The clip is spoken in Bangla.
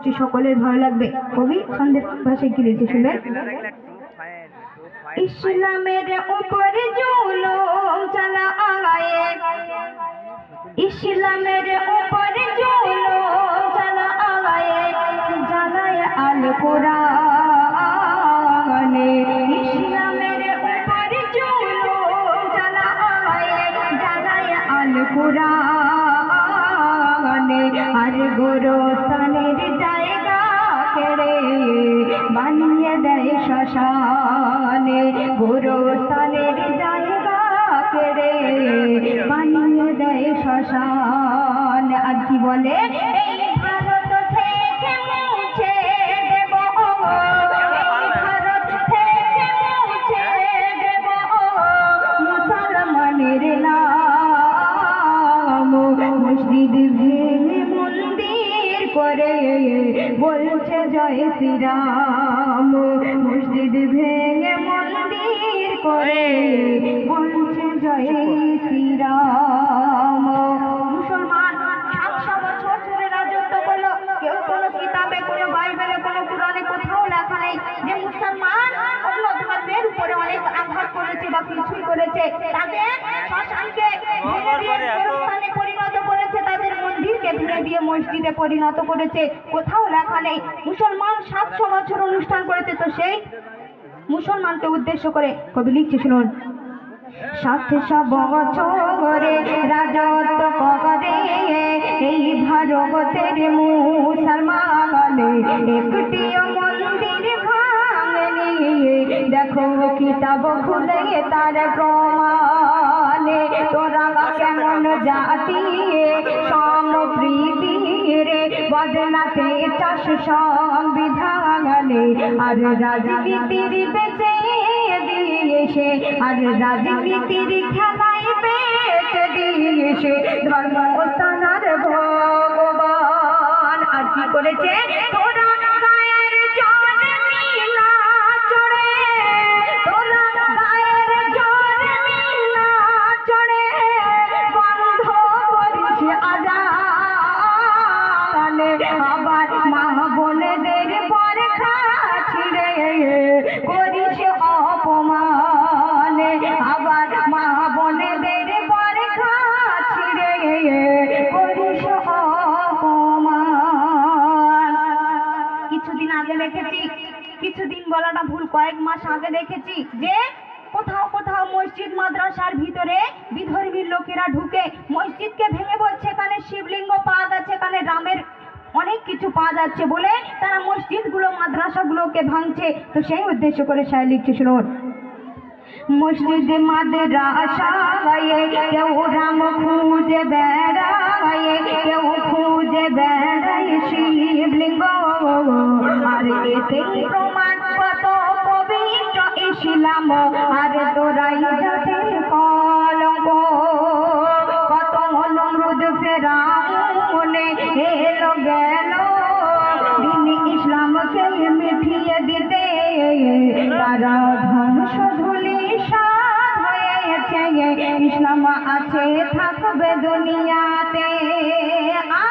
করছি, সকলের ভালো লাগবে। কবি সন্ধ্যের ভাষায় কি লিখে শুনবেন ইসলামের উপরে জুলুম চালা আগায়ে। ইসলামের উপরে জুলুম চালা আগায়ে। জানায় আল কোরআনে ইসলামের উপরে জুলুম চালা আগায়ে। জানায় আল কোরআনে, আর জায়গা দেয় গুরু স্থানের জায়গা কেড়ে বানিয়ে দেয় শ্মশান। আর কি বলে? বলছে জয় শ্রীরাম। মসজিদ ভেঙে মন্দির করে বলছে জয় শ্রীরাম। মুসলমান সাতশো বছর ধরে রাজত্ব করল। কেউ কোনো কিতাবে কোনো বাইবেলে কোনো পুরাণে কোথাও লেখা নেই যে মুসলমান অন্য ধর্মের উপরে অনেক আঘাত করেছে বা কিছুই করেছে। তাদের শ্মশানকে পরিণত করেছে। মন্দিরকে ভেঙে দিয়ে মসজিদে পরিণত করেছে। কোথাও লেখা নেই। মুসলমান সাতশো বছর অনুষ্ঠান করেছে। তো সেই মুসলমানকে উদ্দেশ্য করে কবি লিখছে, শুনুন। দেখো কিতাব খুলে তার প্রমাণে। তোরা কেমন জাতি? বদলাতে চাষ সংবিধানে, আর রাজনীতির বেঁচে দিয়েছে আর রাজনীতির খেলায় বেঁচে দিয়েছে ধর্ম স্থানার ভগবান। আর কি করেছে? বোনেদের পরখা ছিড়ে করিস অপমানে। আবার মা বোনেদের পরখা ছিড়ে করিস অপমান। কিছুদিন আগে দেখেছি, কিছুদিন বলাটা ভুল, কয়েক মাস আগে দেখেছি যে কোথাও কোথাও মসজিদ মাদ্রাসার ভিতরে বিধর্মীর লোকেরা ঢুকে মসজিদকে ভেঙে বলছে, এখানে শিবলিঙ্গ পাওয়া যাচ্ছে এখানে রামের অনেক কিছু পাওয়া যাচ্ছে বলে তারা মসজিদগুলো, মাদ্রাসাগুলোকে ভাঙছে। তো সেই উদ্দেশ্য করে সাহেব লিখছে শুনুন। মসজিদ মাদ্রাসায় কেউ রাম খুঁজে বেড়ায়, কেউ খুঁজে বেড়ায় শিবলিঙ্গ। আর এতে প্রমাণ কত পবিত্র ইসলাম। আর তোরাই তারা ধ্বংস ধুলি ইসলাম আছে থাকবে দুনিয়াতে। আ